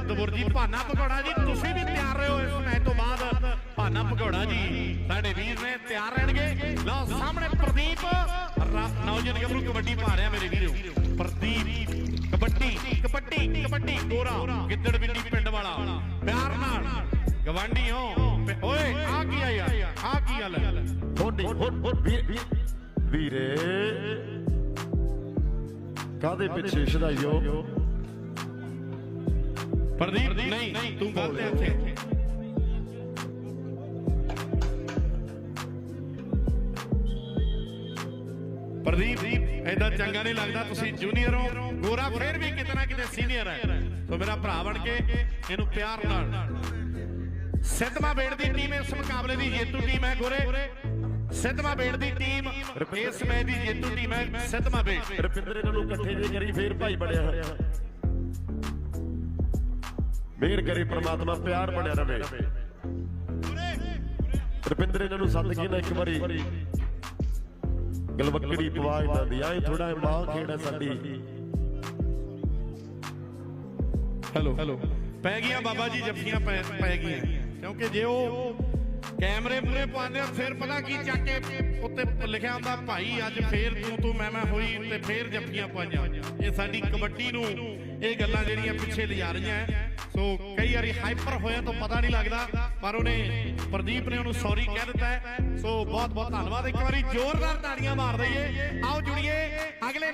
ਸਿੱਧਪੁਰ ਜੀ, ਭਾਨਾ ਭਗੌੜਾ ਜੀ, ਤੁਸੀਂ ਵੀ ਤਿਆਰ ਰਹੋ ਇਸ ਮੈਚ ਤੋਂ ਬਾਅਦ। ਭਾਨਾ ਭਗੌੜਾ ਜੀ, ਸਾਡੇ ਵੀਰ ਨੇ ਤਿਆਰ ਰਹਿਣਗੇ। ਲਓ, ਸਾਹਮਣੇ ਪ੍ਰਦੀਪ ਨੌਜਵਾਨ ਗੱਭਰੂ ਕਬੱਡੀ ਪਾ ਰਿਹਾ ਮੇਰੇ ਵੀਰੋ। ਪ੍ਰਦੀਪ, ਕਬੱਡੀ ਕਬੱਡੀ ਕਬੱਡੀ, ਗੋਰਾ, ਗਿੱਦੜ ਬਿੱਲੀ ਪਿੰਡ ਵਾਲਾ। ਪਿਆਰ ਨਾਲ ਗਵਾਂਢੀ ਹੋ ਪ- ਓਏ, ਆ ਕੀ ਆ ਯਾਰ? ਆ ਕੀ ਗੱਲ? ਹੈ ਵੀਰੇ। ਕਾਦੇ ਪਿੱਛੇ ਛਦਾਈਓ ਪ੍ਰਦੀਪ ਨਹੀਂ ਤੂੰ ਹੈ ਇੱਥੇ। ਪ੍ਰਦੀਪ ਐਦਾਂ ਚੰਗਾ ਨਹੀਂ ਲੱਗਦਾ ਤੁਸੀਂ ਜੂਨੀਅਰ ਹੋ। ਗੋਰਾ ਫੇਰ ਵੀ ਕਿਤੇ ਨਾ ਕਿਤੇ ਸੀਨੀਅਰ ਹੈ। ਸੋ ਮੇਰਾ ਭਰਾ ਬਣ ਕੇ ਇਹਨੂੰ ਪਿਆਰ ਨਾਲ ਸਿੱਧਮਾ ਬੇੜ ਦੀ ਟੀਮ ਇਸ ਮੁਕਾਬਲੇ ਦੀ ਜੇਤੂ ਟੀਮ ਹੈ ਗੋਰੇ। ਸਿੱਧਮਾ ਬੇੜ ਦੀ ਟੀਮ ਇਸ ਮੈਚ ਦੀ ਜੇਤੂ ਟੀਮ ਹੈ ਸਿੱਧਮਾ ਬੇੜ। ਰੁਪਿੰਦਰ ਇਹਨਾਂ ਨੂੰ ਇਕੱਠੇ ਜੇ ਕਰੀ ਫੇਰ ਭਾਈ ਬਣਿਆ ਹੋਇਆ। ਮਿਹਰ ਕਰੇ ਪ੍ਰਮਾਤਮਾ, ਪਿਆਰ ਬਣਿਆ ਰਵੇ। ਰੁਪਿੰਦਰ, ਇਹਨਾਂ ਨੂੰ ਸੱਦ ਕੇ ਨਾ ਇੱਕ ਵਾਰੀ। ਗਲਵੱਕੜੀ ਪਵਾ ਇਹਨਾਂ ਦੀ। ਆਏ ਥੋੜਾ ਮਾਂ ਖੇਡ ਸਾਡੀ। Hello hello. ਪੈ ਗਈਆਂ ਬਾਬਾ ਜੀ, ਜੱਫੀਆਂ ਪੈ ਗਈਆਂ। ਕਿਉਂਕਿ ਜੇ ਉਹ ਕੈਮਰੇ ਪੂਰੇ ਪਾਉਂਦੇ ਫਿਰ ਪਤਾ ਕੀ ਚੱਕ ਕੇ ਉੱਤੇ ਲਿਖਿਆ ਹੁੰਦਾ, ਭਾਈ, ਅੱਜ ਫੇਰ ਤੂੰ ਤੂੰ, ਮੈਂ ਮੈਂ ਹੋਈ ਤੇ ਫੇਰ ਜੱਫੀਆਂ ਪਾਈਆਂ। ਇਹ ਸਾਡੀ ਕਬੱਡੀ ਨੂੰ, ਇਹ ਗੱਲਾਂ ਜਿਹੜੀਆਂ ਪਿੱਛੇ ਲਿਜਾ ਰਹੀਆਂ। ਸੋ ਕਈ ਵਾਰੀ ਹਾਈਪਰ ਹੋਇਆ ਤਾਂ ਪਤਾ ਨਹੀਂ ਲੱਗਦਾ, ਪਰ ਉਹਨੇ ਪ੍ਰਦੀਪ ਨੇ ਉਹਨੂੰ ਸੌਰੀ ਕਹਿ ਦਿੱਤਾ ਸੋ ਬਹੁਤ ਬਹੁਤ ਧੰਨਵਾਦ। ਇੱਕ ਵਾਰੀ ਜ਼ੋਰਦਾਰ ਤਾੜੀਆਂ ਮਾਰ ਦਈਏ। ਆਓ ਜੁੜੀਏ ਅਗਲੇ